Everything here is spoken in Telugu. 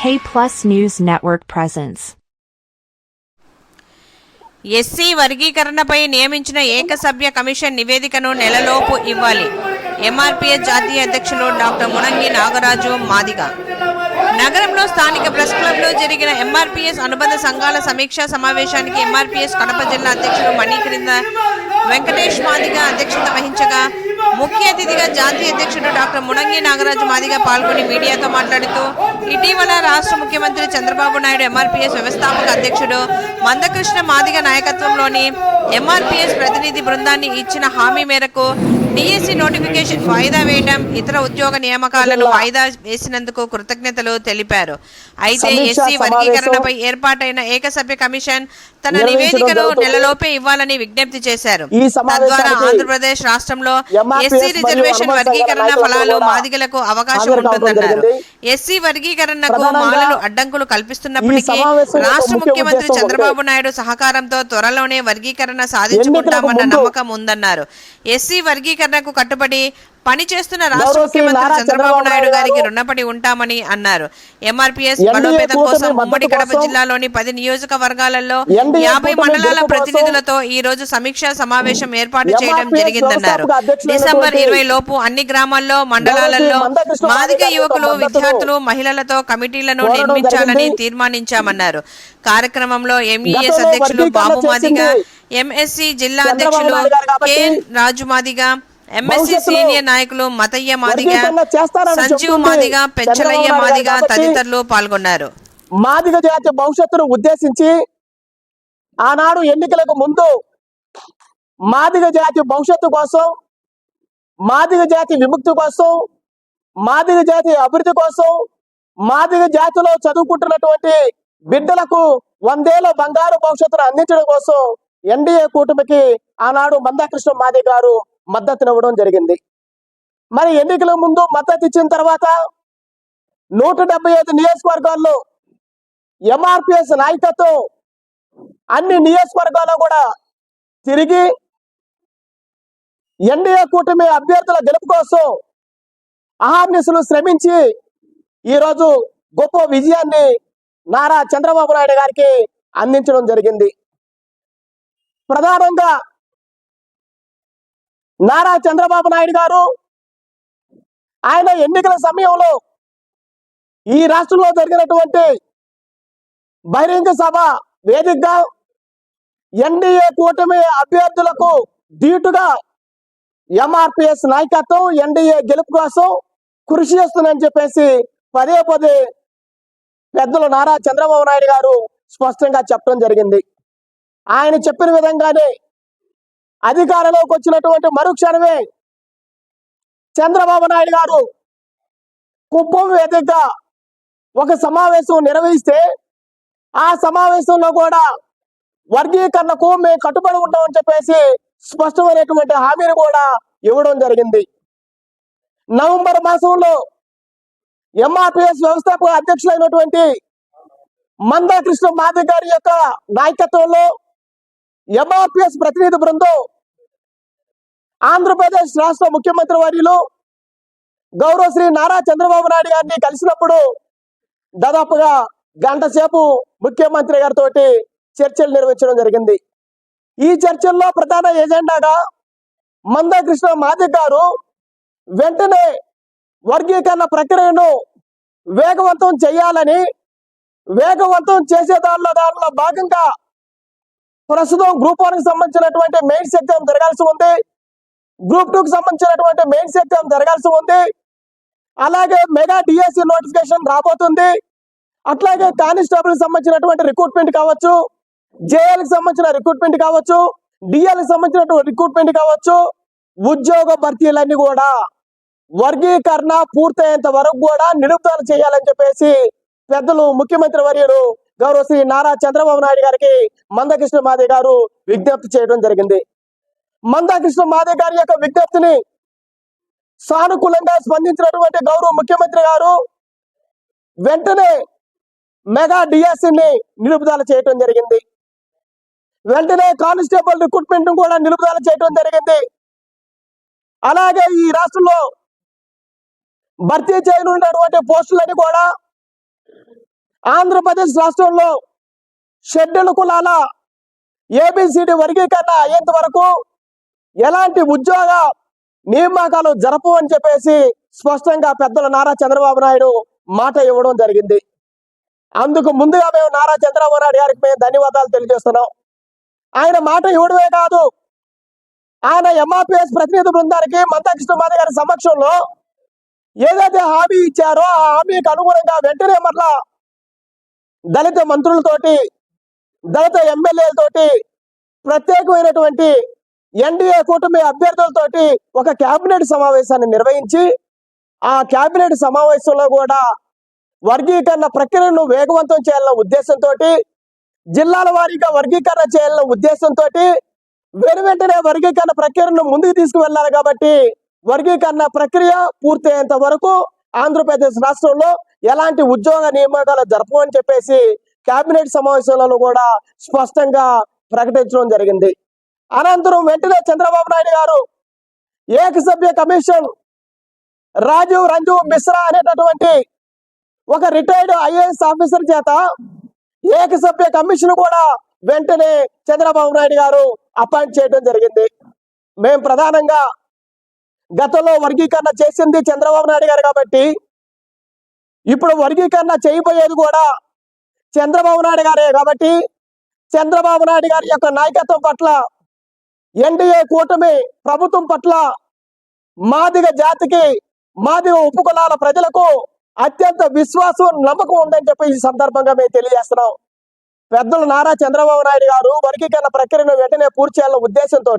K Plus News Network presents. SC వర్గీకరణపై నియమించిన ఏకసభ్య కమిషన్ నివేదికను నెలలోపు ఇవ్వాలి ఎంఆర్పీఎస్ జాతీయ అధ్యక్షులు డాక్టర్ మునంగి నాగరాజు మాదిగ నగరంలో స్థానిక ప్రెస్ క్లబ్లో జరిగిన ఎంఆర్పీఎస్ అనుబంధ సంఘాల సమీక్షా సమావేశానికి ఎంఆర్పీఎస్ కడప జిల్లా అధ్యక్షుడు మణిక్రింద వెంకటేష్ మాదిగ అధ్యక్షత వహించగా ముఖ్య అతిథిగా జాతీయ అధ్యక్షుడు డాక్టర్ మునంగి నాగరాజు మాదిగ పాల్గొని మీడియాతో మాట్లాడుతూ ఇటీవల రాష్ట్ర ముఖ్యమంత్రి చంద్రబాబు నాయుడు ఎంఆర్పీఎస్ వ్యవస్థాపక అధ్యక్షుడు మందకృష్ణ మాదిగ నాయకత్వంలోని ఎంఆర్పీఎస్ ప్రతినిధి బృందాన్ని ఇచ్చిన హామీ మేరకు డిఎస్సి నోటిఫికేషన్ వాయిదా వేయడం ఇతర ఉద్యోగ నియామకాలను వాయిదా వేసినందుకు కృతజ్ఞతలు తెలిపారు. అయితే ఎస్సీ సమావేశం వర్గీకరణపై ఏర్పాటైన ఏకసభ్య కమిషన్ తన నివేదికను. నెలలోపే ఇవ్వాలని విజ్ఞప్తి చేశారు. తద్వారా ఆంధ్రప్రదేశ్ రాష్ట్రంలో ఎస్సీ రిజర్వేషన్ వర్గీకరణ ఫలాలు మాదిగలకు అవకాశం ఉంటుందన్నారు. ఎస్సీ వర్గీకరణకు మాలలు అడ్డంకులు కల్పిస్తున్నప్పటికీ రాష్ట్ర ముఖ్య ముఖ్యమంత్రి చంద్రబాబు. నాయుడు సహకారంతో త్వరలోనే వర్గీకరణ సాధించుకుంటామన్న నమ్మకం ఉందన్నారు ఎస్సీ వర్గీకరణకు కట్టుబడి పనిచేస్తున్న రాష్ట్ర ముఖ్యమంత్రి చంద్రబాబు నాయుడు గారికి గారు రుణపడి ఉంటామని అన్నారు. ఎంఆర్పీఎస్ బలోపేతం కోసం ఉమ్మడి కడప జిల్లాలోని పది నియోజకవర్గాలలో యాభై మండలాల ప్రతినిధులతో ఈ రోజు సమీక్షా సమావేశం ఏర్పాటు చేయడం జరిగిందన్నారు. డిసెంబర్ ఇరవై లోపు అన్ని గ్రామాల్లో మండలాలలో మాదిగ యువకులు విద్యార్థులు మహిళలతో కమిటీలను నిర్మించాలని. తీర్మానించామన్నారు. కార్యక్రమంలో ఎంఈఎస్ గతంలో అధ్యక్షులు బాబు మాదిగ ఎంఎస్సి జిల్లా అధ్యక్షులు KN Raju Madiga MSC senior నాయకులు మతయ్య మాదిగ సంజీవ్ మాదిగ పెంచలయ్య నాయుడు మాదిగ తదితరులు పాల్గొన్నారు. మాదిగ జాతి భవిష్యత్తును ఉద్దేశించి ఆనాడు ఎన్నికలకు ముందు మాదిగ జాతి భవిష్యత్తు కోసం మాదిగ జాతి విముక్తి కోసం మాదిగ జాతి అభివృద్ధి కోసం మాదిగ జాతిలో చదువుకుంటున్నటువంటి బిడ్డలకు వందేళ్ళ బంగారు భవిష్యత్తును అందించడం కోసం ఎన్డీఏ కూటమికి ఆనాడు మందాకృష్ణ మాది గారు మద్దతునివ్వడం జరిగింది. మరి ఎన్నికల ముందు మద్దతు ఇచ్చిన తర్వాత నూట డెబ్బై ఐదు నియోజకవర్గాల్లో ఎంఆర్పిఎస్ నాయకత్వం అన్ని నియోజకవర్గాల్లో కూడా తిరిగి ఎన్డీఏ కూటమి అభ్యర్థుల గెలుపు కోసం అహార్నిసులు శ్రమించి ఈరోజు గొప్ప విజయాన్ని నారా చంద్రబాబు నాయుడు గారికి అందించడం జరిగింది. ప్రధానంగా నారా చంద్రబాబు నాయుడు గారు ఆయన ఎన్నికల సమయంలో ఈ రాష్ట్రంలో జరిగినటువంటి బహిరంగ సభ వేదికగా ఎన్డీఏ కూటమి అభ్యర్థులకు ధీటుగా ఎంఆర్పిఎస్ నాయకత్వం ఎన్డీఏ గెలుపు కోసం కృషి చేస్తుందని చెప్పేసి పదే పదే పెద్దలు నారా చంద్రబాబు నాయుడు గారు స్పష్టంగా చెప్పడం జరిగింది. ఆయన చెప్పిన విధంగానే అధికారంలోకి వచ్చినటువంటి మరుక్షణమే చంద్రబాబు నాయుడు గారు కుప్పం వేదికగా ఒక సమావేశం నిర్వహిస్తే ఆ సమావేశంలో కూడా వర్గీకరణకు మేము కట్టుబడి ఉంటామని చెప్పేసి స్పష్టమైనటువంటి హామీని కూడా ఇవ్వడం జరిగింది. నవంబర్ మాసంలో ఎంఆర్పిఎస్ వ్యవస్థాపక అధ్యక్షులైనటువంటి మందాకృష్ణ మాధవ్ గారి యొక్క నాయకత్వంలో ఎంఆర్పిఎస్ ప్రతినిధి బృందం ఆంధ్రప్రదేశ్ రాష్ట్ర ముఖ్యమంత్రి వర్యులు గౌరవ శ్రీ నారా చంద్రబాబు నాయుడు గారిని కలిసినప్పుడు దాదాపుగా గంట సేపు ముఖ్యమంత్రి గారితో చర్చలు నిర్వహించడం జరిగింది. ఈ చర్చల్లో ప్రధాన ఎజెండాగా మందకృష్ణ మాదిక్ గారు వెంటనే వర్గీకరణ ప్రక్రియను వేగవంతం చేయాలని వేగవంతం చేసే దానిలో దానిలో భాగంగా ప్రస్తుతం గ్రూప్ వన్కి సంబంధించినటువంటి మెయిన్స్ ఎగ్జామ్ జరగాల్సి ఉంది. గ్రూప్ టూ కి సంబంధించినటువంటి మెయిన్స్ ఎగ్జామ్ జరగాల్సి ఉంది. అలాగే మెగా డిఎస్సి నోటిఫికేషన్ రాబోతుంది. అట్లాగే కానిస్టేబుల్ సంబంధించినటువంటి రిక్రూట్మెంట్ కావచ్చు. జేఎల్ సంబంధించిన రిక్రూట్మెంట్ కావచ్చు. డిఎల్కి సంబంధించినటువంటి రిక్రూట్మెంట్ కావచ్చు. ఉద్యోగ భర్తీలన్నీ కూడా వర్గీకరణ పూర్తయ్యేంత వరకు కూడా నిలుపుదల చేయాలని చెప్పేసి పెద్దలు ముఖ్యమంత్రి వర్యుడు గౌరవ శ్రీ నారా చంద్రబాబు నాయుడు గారికి మందకృష్ణ మాదే గారు విజ్ఞప్తి చేయడం జరిగింది. మందకృష్ణ మాదే గారి యొక్క విజ్ఞప్తిని సానుకూలంగా స్పందించినటువంటి గౌరవ ముఖ్యమంత్రి గారు వెంటనే మెగా డిఎస్సిని నిలుపుదల చేయటం జరిగింది. వెంటనే కానిస్టేబుల్ రిక్రూట్మెంట్ కూడా నిలుపుదల చేయడం జరిగింది. అలాగే ఈ రాష్ట్రంలో భర్తీ చేయనున్నటువంటి పోస్టులని కూడా ఆంధ్రప్రదేశ్ రాష్ట్రంలో షెడ్యూల్ కులాల ఏబిసిడి వర్గీకరణ అయ్యేంత వరకు ఎలాంటి ఉద్యోగ నియామకాలు జరపు అని చెప్పేసి స్పష్టంగా పెద్దల నారా చంద్రబాబు నాయుడు మాట ఇవ్వడం జరిగింది. అందుకు ముందుగా మేము నారా చంద్రబాబు నాయుడు గారికి మేము ధన్యవాదాలు తెలియజేస్తున్నాం. ఆయన మాట ఇవ్వడమే కాదు ఆయన ఎంఆర్పిఎస్ ప్రతినిధి బృందానికి మందకృష్ణ మాది గారి సమక్షంలో ఏదైతే హామీ ఇచ్చారో ఆ హామీకి అనుగుణంగా వెంటనే మరలా దళిత మంత్రులతోటి దళిత ఎమ్మెల్యేలతోటి ప్రత్యేకమైనటువంటి ఎన్డీఏ కూటమి అభ్యర్థులతోటి ఒక కేబినెట్ సమావేశాన్ని నిర్వహించి ఆ కేబినెట్ సమావేశంలో కూడా వర్గీకరణ ప్రక్రియను వేగవంతం చేయాలన్న ఉద్దేశంతో జిల్లాల వారీగా వర్గీకరణ చేయాలన్న ఉద్దేశంతో వెను వెంటనే వర్గీకరణ ప్రక్రియను ముందుకు తీసుకువెళ్ళాలి కాబట్టి వర్గీకరణ ప్రక్రియ పూర్తయ్యేంత వరకు ఆంధ్రప్రదేశ్ రాష్ట్రంలో ఎలాంటి ఉద్యోగ నియామకాలు జరపమని చెప్పేసి కేబినెట్ సమావేశంలో కూడా స్పష్టంగా ప్రకటించడం జరిగింది. అనంతరం వెంటనే చంద్రబాబు నాయుడు గారు ఏకసభ్య కమిషన్ రాజీవ్ రంజు మిశ్రా అనేటటువంటి ఒక రిటైర్డ్ ఐఏఎస్ ఆఫీసర్ చేత ఏకసభ్య కమిషన్ కూడా వెంటనే చంద్రబాబు నాయుడు గారు అపాయింట్ చేయడం జరిగింది. మేము ప్రధానంగా గతంలో వర్గీకరణ చేసింది చంద్రబాబు నాయుడు గారు కాబట్టి ఇప్పుడు వర్గీకరణ చేయబోయేది కూడా చంద్రబాబు నాయుడు గారే కాబట్టి చంద్రబాబు నాయుడు గారి యొక్క నాయకత్వం పట్ల ఎన్డీఏ కూటమి ప్రభుత్వం పట్ల మాదిగ జాతికి మాదిగ ఉపకులాల ప్రజలకు అత్యంత విశ్వాసం నమ్మకం ఉందని చెప్పి ఈ సందర్భంగా మేము తెలియజేస్తున్నాం. పెద్దలు నారా చంద్రబాబు నాయుడు గారు వర్గీకరణ ప్రక్రియను వెంటనే పూర్తి చేయాలన్న ఉద్దేశంతో